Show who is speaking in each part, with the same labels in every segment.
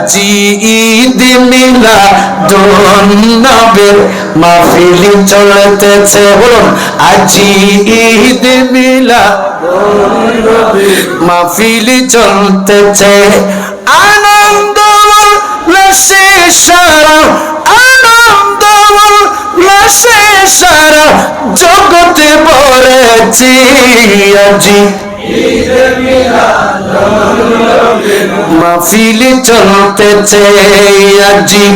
Speaker 1: আজি ঈদ মিলা নবীর মাহফিলি চলতেছে। বলুন, আজি ঈদ মিলা মাহফিলি চলতেছে। আনন্দ উল্লাসে সারা, আনন্দ উল্লাসে সারা, জগতে পড়েছি আজি মাহফিলি চলতেছে আজি।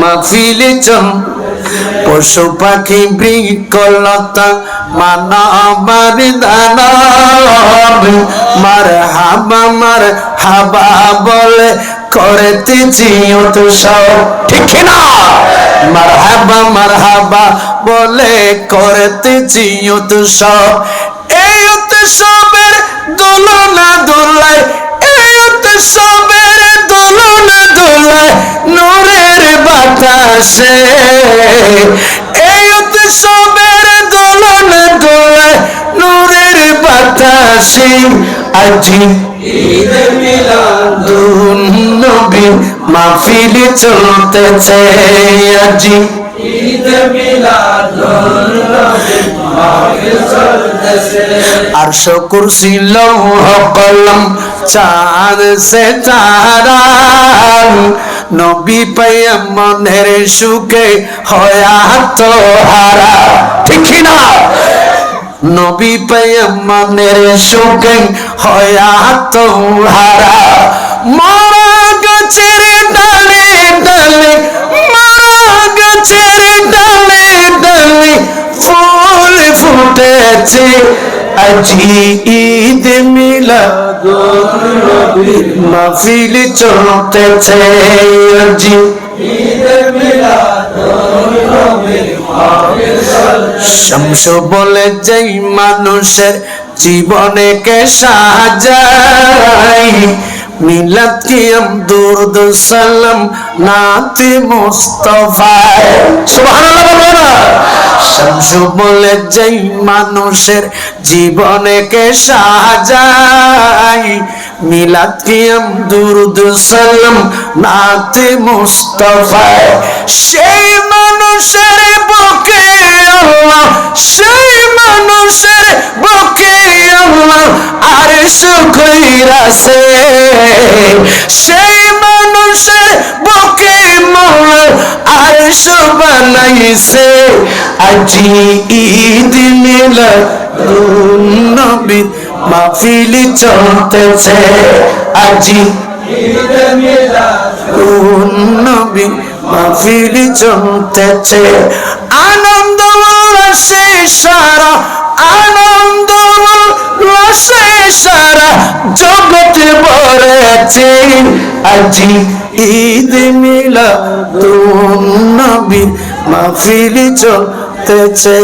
Speaker 1: মাহফিলি চল পশু পাখি বৃকলতা মানবার দানব। মার হাবা মার হাবা বলে করেতেছি তো সব ঠিক না মার হাবা মার হাবা বলে করেতেছি তো সব এই সবের বাতাসে এই সবের দোলনা দোলায় নূরের বাতাসে। আজি নবী মাহফিলি চলতেছে। আজি আর শকুর ছিল কলম চাঁদ সে তারা নবী পাইয়া মনের সুখে হয়া তো হারা। ঠিক না নবী পাইয়া মনের সুখে হয়া তো হারা। মরা গাছের ডালে ডালে, মরা গাছের ডালে ডালে, ফুল ফুটেছে। আজি ঈদ মিলা মাহফিল চলতেছে আজি শামস বলে যেই মানুষের জীবনে কে সাজাই দুরুদ সালাম, নাতি সুবহানাল্লাহ বলো যেই মানুষের জীবনে কে সাজাই কিয়াম সালাম, নাতি মুস্তফায় সেই মানুষের বুকে আল্লাহ, সেই আর সুখইরাছে। সেই মানুষের বুকে মোলা আর বানাইছে আজি ঈদ মিলা নবী মাহফিলি চলতেছে। আজি নবী মাহফিলি চলতেছে। আনন্দ উল্লাসে সারা, আনন্দ জগতে ভরেছে আজি ঈদ মিলা নবী মাহফিল চলতেছে।